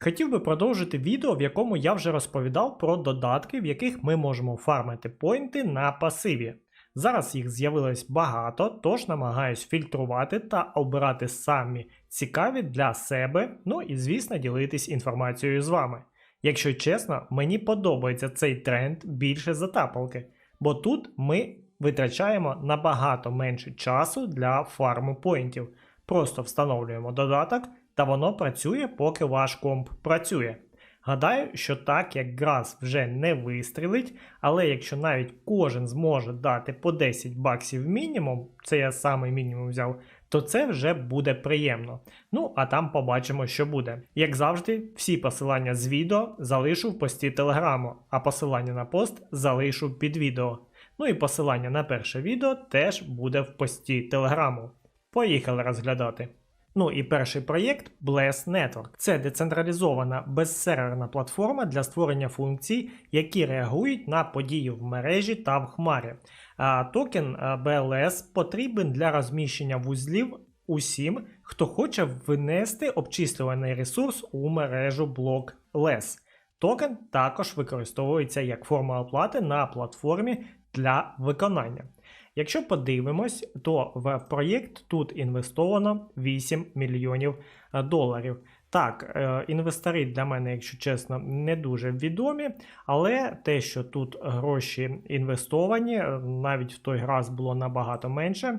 Хотів би продовжити відео, в якому я вже розповідав про додатки, в яких ми можемо фармити поінти на пасиві. Зараз їх з'явилось багато, тож намагаюсь фільтрувати та обирати самі цікаві для себе, ну і звісно ділитись інформацією з вами. Якщо чесно, мені подобається цей тренд більше за тапалки, бо тут ми витрачаємо набагато менше часу для фарму поінтів. Просто встановлюємо додаток та воно працює, поки ваш комп працює. Гадаю, що так як Грас вже не вистрілить, але якщо навіть кожен зможе дати по 10 баксів мінімум, це я самий мінімум взяв, то це вже буде приємно. Ну, а там побачимо, що буде. Як завжди, всі посилання з відео залишу в пості телеграму, а посилання на пост залишу під відео. Ну і посилання на перше відео теж буде в пості телеграму. Поїхали розглядати. Ну і перший проєкт Bless Network. Це децентралізована безсерверна платформа для створення функцій, які реагують на події в мережі та в хмарі. А токен BLS потрібен для розміщення вузлів усім, хто хоче внести обчислюваний ресурс у мережу LES. Токен також використовується як форма оплати на платформі для виконання. Якщо подивимось, то в проєкт тут інвестовано 8 мільйонів е, доларів. Так, е, інвестори для мене, якщо чесно, не дуже відомі, але те, що тут гроші інвестовані, е, навіть в той раз було набагато менше.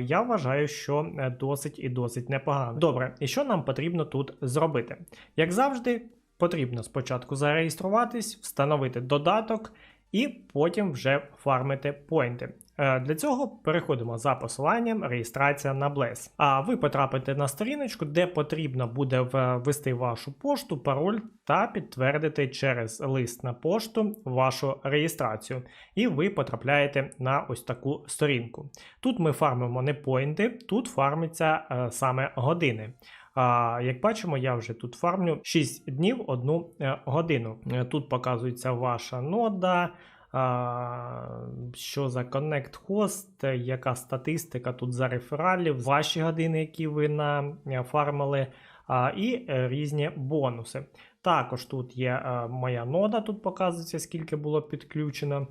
Я вважаю, що досить і досить непогано. Добре, і що нам потрібно тут зробити? Як завжди, потрібно спочатку зареєструватись, встановити додаток. І потім вже фармити поінти. Е, для цього переходимо за посиланням реєстрація на Bless. А ви потрапите на сторіночку, де потрібно буде ввести вашу пошту, пароль та підтвердити через лист на пошту вашу реєстрацію. І ви потрапляєте на ось таку сторінку. Тут ми фармимо не поінти, тут фармиться е, саме години. А як бачимо, я вже тут фармлю 6 днів 1 е, годину. Тут показується ваша нода, що за Connect Host, яка статистика тут за рефералів, ваші години, які ви нафармили, і е, різні бонуси. Також тут є е, моя нода, тут показується, скільки було підключено.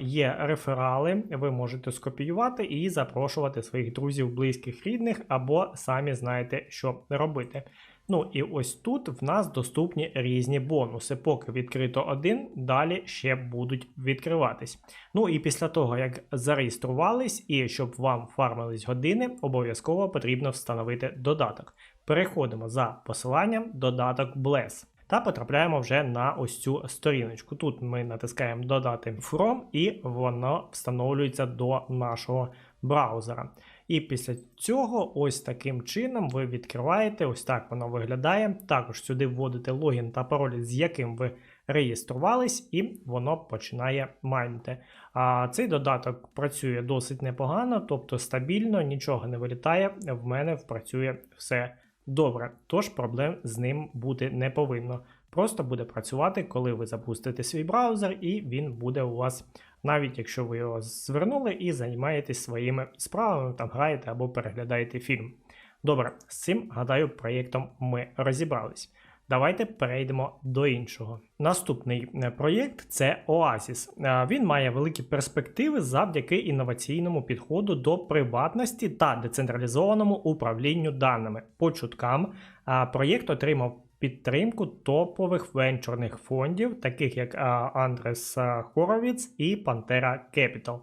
Є реферали, ви можете скопіювати і запрошувати своїх друзів, близьких, рідних, або самі знаєте, що робити. Ну і ось тут в нас доступні різні бонуси. Поки відкрито один, далі ще будуть відкриватись. Ну і після того, як зареєструвались, і щоб вам фармились години, обов'язково потрібно встановити додаток. Переходимо за посиланням додаток Bless. Та потрапляємо вже на ось цю сторіночку. Тут ми натискаємо Додати From, і воно встановлюється до нашого браузера. І після цього, ось таким чином, ви відкриваєте, ось так воно виглядає. Також сюди вводите логін та пароль, з яким ви реєструвались, і воно починає майнити. А цей додаток працює досить непогано, тобто стабільно, нічого не вилітає. В мене працює все добре. Тож проблем з ним бути не повинно. Просто буде працювати, коли ви запустите свій браузер, і він буде у вас навіть якщо ви його звернули і займаєтесь своїми справами, там граєте або переглядаєте фільм. Добре, з цим, гадаю, проєктом ми розібрались. Давайте перейдемо до іншого. Наступний е, проєкт це Oasis. Е, він має великі перспективи завдяки інноваційному підходу до приватності та децентралізованому управлінню даними. По чуткам е, проєкт отримав підтримку топових венчурних фондів, таких як Андрес Хоровіц і Pantera Capital.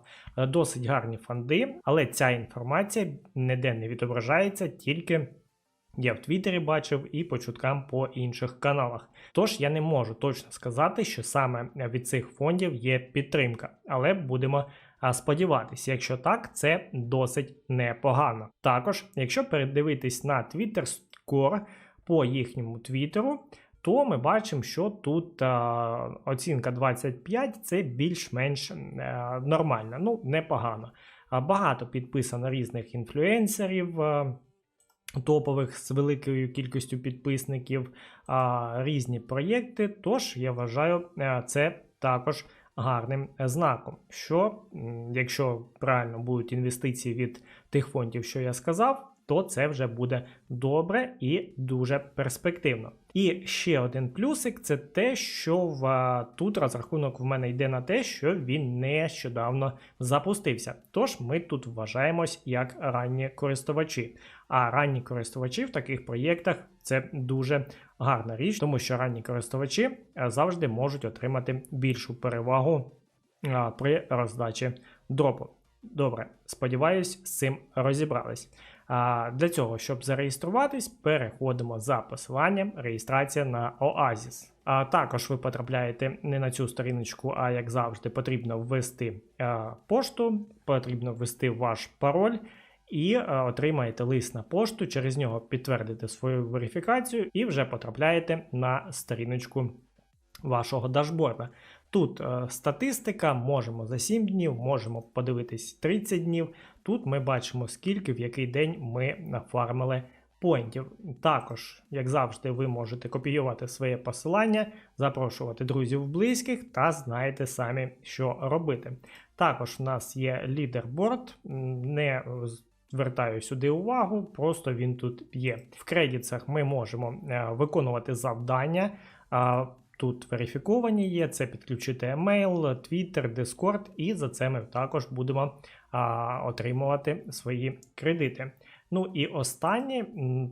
Досить гарні фонди, але ця інформація ніде не відображається, тільки я в Твіттері бачив і по чуткам по інших каналах. Тож я не можу точно сказати, що саме від цих фондів є підтримка, але будемо сподіватися. Якщо так, це досить непогано. Також, якщо передивитись на Twitter Score по їхньому твіттеру, то ми бачимо, що тут а, оцінка 25 це більш-менш а, нормально, ну непогано. Багато підписано різних інфлюенсерів. А, Топових з великою кількістю підписників, а, різні проєкти. Тож я вважаю, е, це також гарним знаком. Що, якщо правильно будуть інвестиції від тих фондів, що я сказав, то це вже буде добре і дуже перспективно. І ще один плюсик це те, що в, тут розрахунок в мене йде на те, що він нещодавно запустився. Тож ми тут вважаємось як ранні користувачі. А ранні користувачі в таких проєктах це дуже гарна річ, тому що ранні користувачі е, завжди можуть отримати більшу перевагу при роздачі дропу. Добре, сподіваюсь, з цим розібрались. Для цього, щоб зареєструватись, переходимо за посиланням реєстрація на Oasis. А також ви потрапляєте не на цю сторіночку, а як завжди, потрібно ввести пошту, потрібно ввести ваш пароль. І отримаєте лист на пошту, через нього підтвердите свою верифікацію і вже потрапляєте на сторіночку вашого дашборда. Тут е, статистика, можемо за 7 днів, можемо подивитись 30 днів. Тут ми бачимо, скільки в який день ми нафармили поінтів. Також, як завжди, ви можете копіювати своє посилання, запрошувати друзів близьких та знаєте самі, що робити. Також в нас є лідерборд, не звертаю сюди увагу, просто він тут є. В кредитах ми можемо е, виконувати завдання. Тут верифіковані є, це підключити емейл, Twitter, Discord, і за це ми також будемо а, отримувати свої кредити. Ну і останнє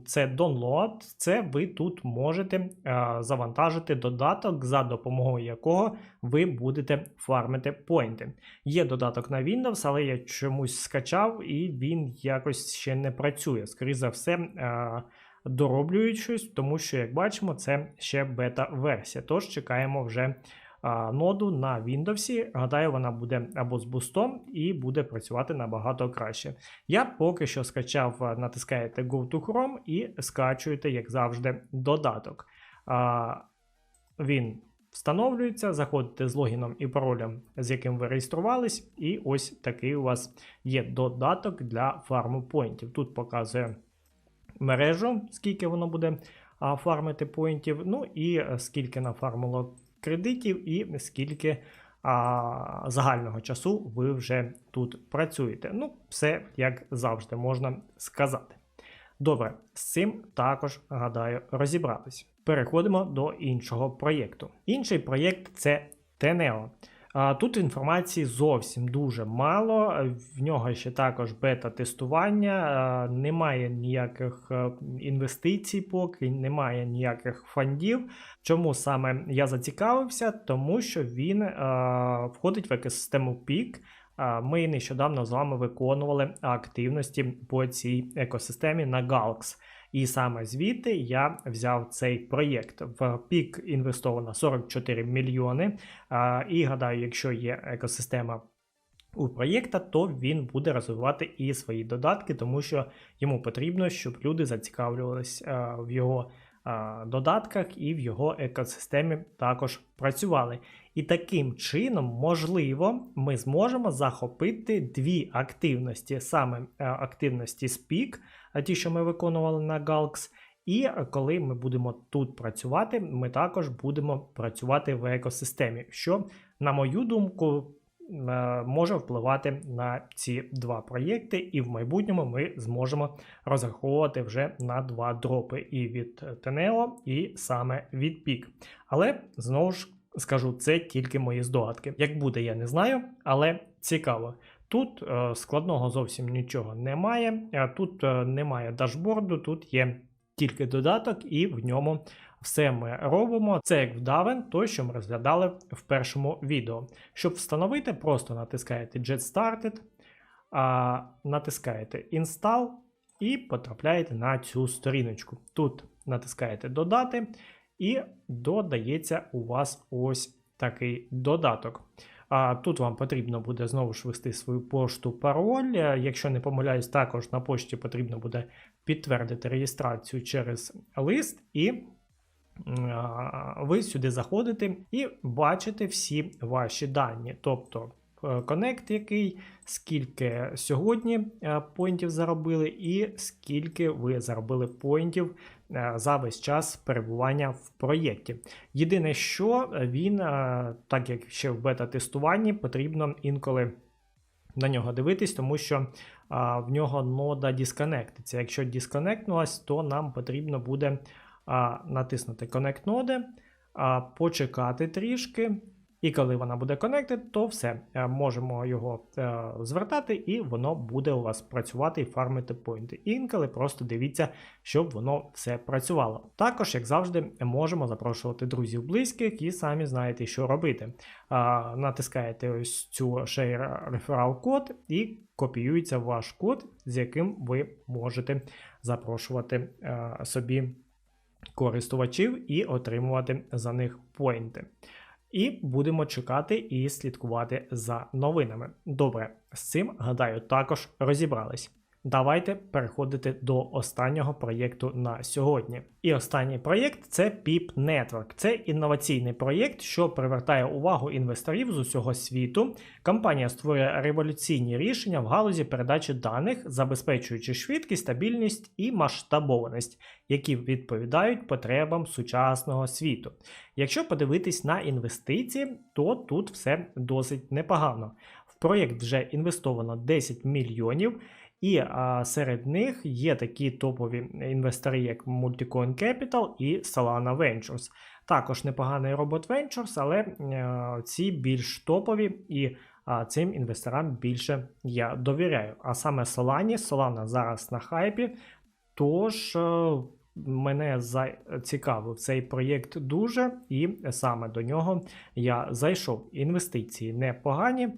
це download. Це ви тут можете а, завантажити додаток, за допомогою якого ви будете фармити поінти. Є додаток на Windows, але я чомусь скачав і він якось ще не працює. Скоріше за все. А, дороблюють щось, тому що, як бачимо, це ще бета-версія. Тож чекаємо вже а, ноду на Windows. Гадаю, вона буде або з бустом і буде працювати набагато краще. Я поки що скачав, натискаєте Go to Chrome і скачуєте, як завжди, додаток. А, Він Встановлюється, заходите з логіном і паролем, з яким ви реєструвались, і ось такий у вас є додаток для фарму поінтів. Тут показує мережу, скільки воно буде фармити поінтів, ну і е, скільки нафармило кредитів, і скільки а, загального часу ви вже тут працюєте. Ну, все як завжди можна сказати. Добре, з цим також, гадаю, розібратись. Переходимо до іншого проєкту. Інший проєкт це Teneo. Тут інформації зовсім дуже мало. В нього ще також бета-тестування, немає ніяких е, інвестицій, поки немає ніяких фондів. Чому саме я зацікавився? Тому що він е, входить в екосистему PIC. Ми нещодавно з вами виконували активності по цій екосистемі на Galx. І саме звідти я взяв цей проєкт. В пік інвестовано 44 мільйони. І гадаю, якщо є екосистема у проєкта, то він буде розвивати і свої додатки, тому що йому потрібно, щоб люди зацікавлювалися в його додатках і в його екосистемі також працювали. І таким чином, можливо, ми зможемо захопити дві активності, саме активності Speak, ті, що ми виконували на Galx, і коли ми будемо тут працювати, ми також будемо працювати в екосистемі, що, на мою думку, Е, може впливати на ці два проєкти, і в майбутньому ми зможемо розраховувати вже на два дропи і від Teneo, і саме від PIC. Але знову ж скажу, це тільки мої здогадки. Як буде, я не знаю, але цікаво. Тут е, складного зовсім нічого немає. Е, тут немає дашборду, тут є тільки додаток, і в ньому все ми робимо. Це як вдавен, той, що ми розглядали в першому відео. Щоб встановити, просто натискаєте Get Started, натискаєте Install і потрапляєте на цю сторіночку. Тут натискаєте Додати, і додається у вас ось такий додаток. А тут вам потрібно буде знову ж ввести свою пошту пароль. Е, Якщо не помиляюсь, також на пошті потрібно буде підтвердити реєстрацію через лист, і ви сюди заходите і бачите всі ваші дані. Тобто е, коннект, який, скільки сьогодні е, поінтів заробили, і скільки ви заробили поінтів е, за весь час перебування в проєкті. Єдине, що він, е, так як ще в бета-тестуванні, потрібно інколи на нього дивитись, тому що в нього нода дисконектиться. Якщо дисконектнулась, то нам потрібно буде а, натиснути Connect ноди, а, почекати трішки. І коли вона буде connected, то все, е, можемо його е, звертати, і воно буде у вас працювати і фармити поінти. Інколи просто дивіться, щоб воно все працювало. Також, як завжди, можемо запрошувати друзів близьких і самі знаєте, що робити. А, натискаєте ось цю Share Referral код і копіюється ваш код, з яким ви можете запрошувати е, собі користувачів і отримувати за них поінти. І будемо чекати і слідкувати за новинами. Добре, з цим, гадаю, також розібрались. Давайте переходити до останнього проєкту на сьогодні. І останній проєкт це PIP Network. Це інноваційний проєкт, що привертає увагу інвесторів з усього світу. Компанія створює революційні рішення в галузі передачі даних, забезпечуючи швидкість, стабільність і масштабованість, які відповідають потребам сучасного світу. Якщо подивитись на інвестиції, то тут все досить непогано. В проєкт вже інвестовано 10 мільйонів. І а, серед них є такі топові інвестори, як Multicoin Capital і Solana Ventures. Також непоганий робот Ventures, але а, ці більш топові і а, цим інвесторам більше я довіряю. А саме Solana, Solana зараз на хайпі. Тож а, мене зацікавив цей проєкт дуже, і саме до нього я зайшов. Інвестиції непогані.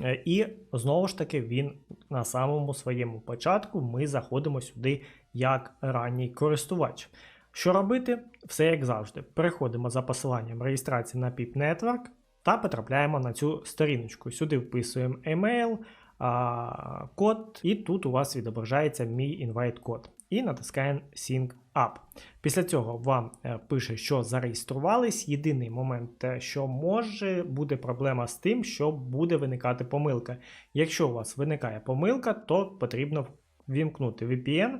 Е, І знову ж таки, він на самому своєму початку ми заходимо сюди як ранній користувач. Що робити? Все як завжди. Переходимо за посиланням реєстрації на PIP Network та потрапляємо на цю сторіночку. Сюди вписуємо email, код, і тут у вас відображається мій інвайт код. І натискаємо Sync Up. Після цього вам е, пише, що зареєструвались. Єдиний момент, що може буде проблема з тим, що буде виникати помилка. Якщо у вас виникає помилка, то потрібно вімкнути VPN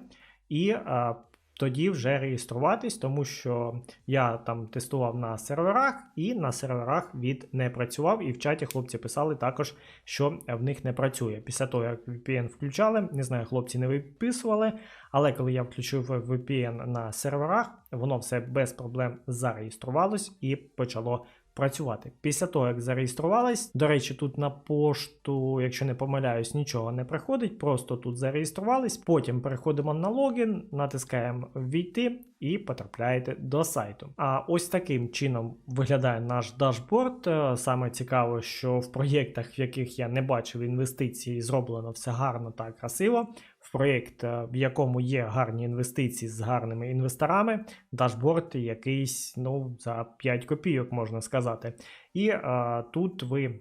і а, тоді вже реєструватись, тому що я там тестував на серверах, і на серверах від не працював. І в чаті хлопці писали також, що в них не працює. Після того, як VPN включали, не знаю, хлопці не виписували. Але коли я включив VPN на серверах, воно все без проблем зареєструвалось і почало працювати. Після того, як зареєструвались, до речі, тут на пошту, якщо не помиляюсь, нічого не приходить, просто тут зареєструвались. Потім переходимо на логін, натискаємо Війти і потрапляєте до сайту. А ось таким чином виглядає наш дашборд. Е, Саме цікаво, що в проєктах, в яких я не бачив інвестиції, зроблено все гарно та красиво. Проєкт, е, в якому є гарні інвестиції з гарними інвесторами, дашборд якийсь ну, за 5 копійок, можна сказати. І а, е, тут ви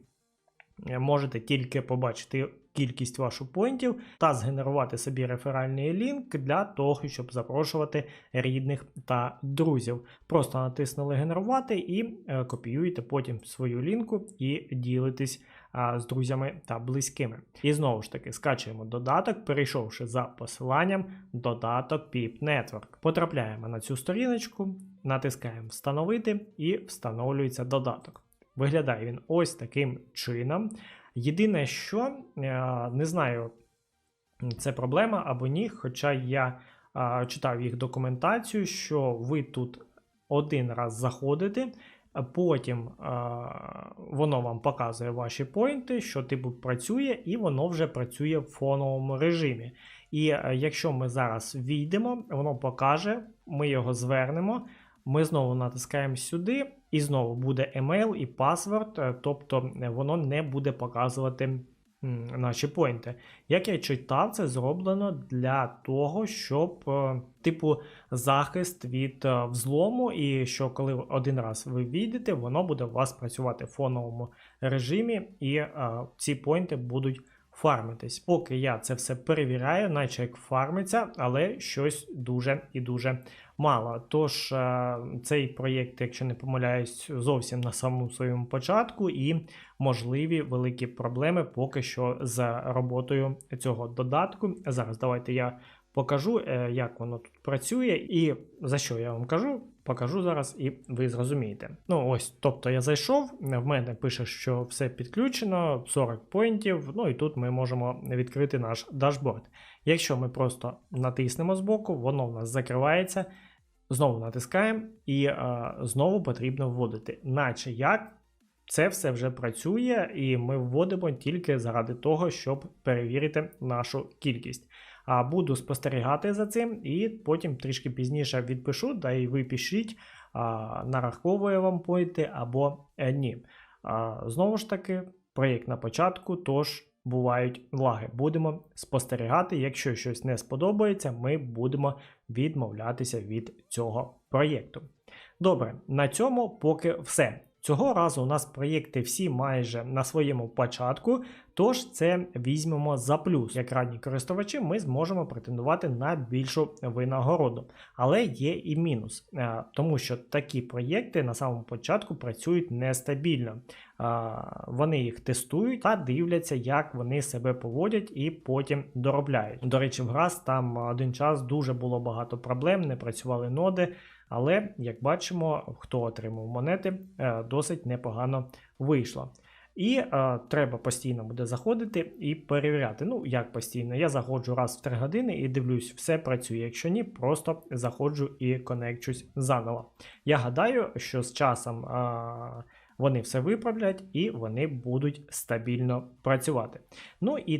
можете тільки побачити кількість ваших поінтів та згенерувати собі реферальний лінк для того, щоб запрошувати рідних та друзів. Просто натиснули генерувати і е, копіюєте потім свою лінку і ділитесь з друзями та близькими. І знову ж таки скачуємо додаток, перейшовши за посиланням додаток PIP Network. Потрапляємо на цю сторіночку, натискаємо Встановити і встановлюється додаток. Виглядає він ось таким чином. Єдине, що е, не знаю, це проблема або ні, хоча я читав їх документацію, що ви тут один раз заходите, потім а, воно вам показує ваші поінти, що типу працює, і воно вже працює в фоновому режимі. І а, якщо ми зараз війдемо, воно покаже, ми його звернемо. Ми знову натискаємо сюди, і знову буде емейл і паспорт, тобто воно не буде показувати наші поінти. Як я читав, це зроблено для того, щоб, е, типу, захист від е, взлому, і що коли один раз ви війдете, воно буде у вас працювати в фоновому режимі, і е, ці поінти будуть фармитись. Поки я це все перевіряю, наче як фармиться, але щось дуже і дуже мало. Тож е, цей проєкт, якщо не помиляюсь, зовсім на самому своєму початку, і можливі великі проблеми поки що з роботою цього додатку. Зараз давайте я покажу, е, як воно тут працює, і за що я вам кажу. Покажу зараз, і ви зрозумієте. Ну ось, тобто я зайшов, в мене пише, що все підключено, 40 поінтів. Ну і тут ми можемо відкрити наш дашборд. Якщо ми просто натиснемо збоку, воно в нас закривається. Знову натискаємо, і е, знову потрібно вводити. Наче як це все вже працює, і ми вводимо тільки заради того, щоб перевірити нашу кількість. Буду спостерігати за цим, і потім трішки пізніше відпишу, да і ви пишіть, нараховує вам пойти або е, ні. Знову ж таки, проєкт на початку, тож бувають лаги. Будемо спостерігати. Якщо щось не сподобається, ми будемо відмовлятися від цього проєкту. Добре, на цьому поки все. Цього разу у нас проєкти всі майже на своєму початку, тож це візьмемо за плюс. Як ранні користувачі, ми зможемо претендувати на більшу винагороду. Але є і мінус, е, тому що такі проєкти на самому початку працюють нестабільно. Е, Вони їх тестують та дивляться, як вони себе поводять, і потім доробляють. До речі, в Грас там один час дуже було багато проблем, не працювали ноди. Але, як бачимо, хто отримав монети, е, досить непогано вийшло. І е, треба постійно буде заходити і перевіряти. Ну, як постійно, я заходжу раз в 3 години і дивлюсь, все працює. Якщо ні, просто заходжу і конекчусь заново. Я гадаю, що з часом е, вони все виправлять і вони будуть стабільно працювати. Ну і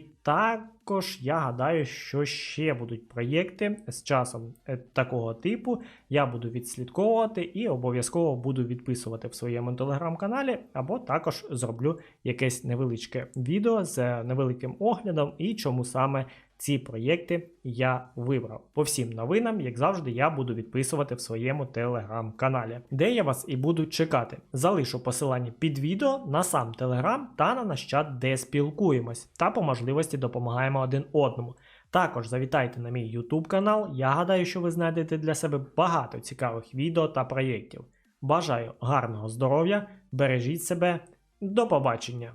також я гадаю, що ще будуть проєкти з часом е, такого типу. Я буду відслідковувати і обов'язково буду відписувати в своєму телеграм-каналі, або також зроблю якесь невеличке відео з невеликим оглядом і чому саме ці проєкти я вибрав. По всім новинам, як завжди, я буду відписувати в своєму телеграм-каналі, де я вас і буду чекати. Залишу посилання під відео на сам телеграм та на наш чат, де спілкуємось, та по можливості один одному. Також завітайте на мій YouTube канал. Я гадаю, що ви знайдете для себе багато цікавих відео та проєктів. Бажаю гарного здоров'я, бережіть себе, до побачення!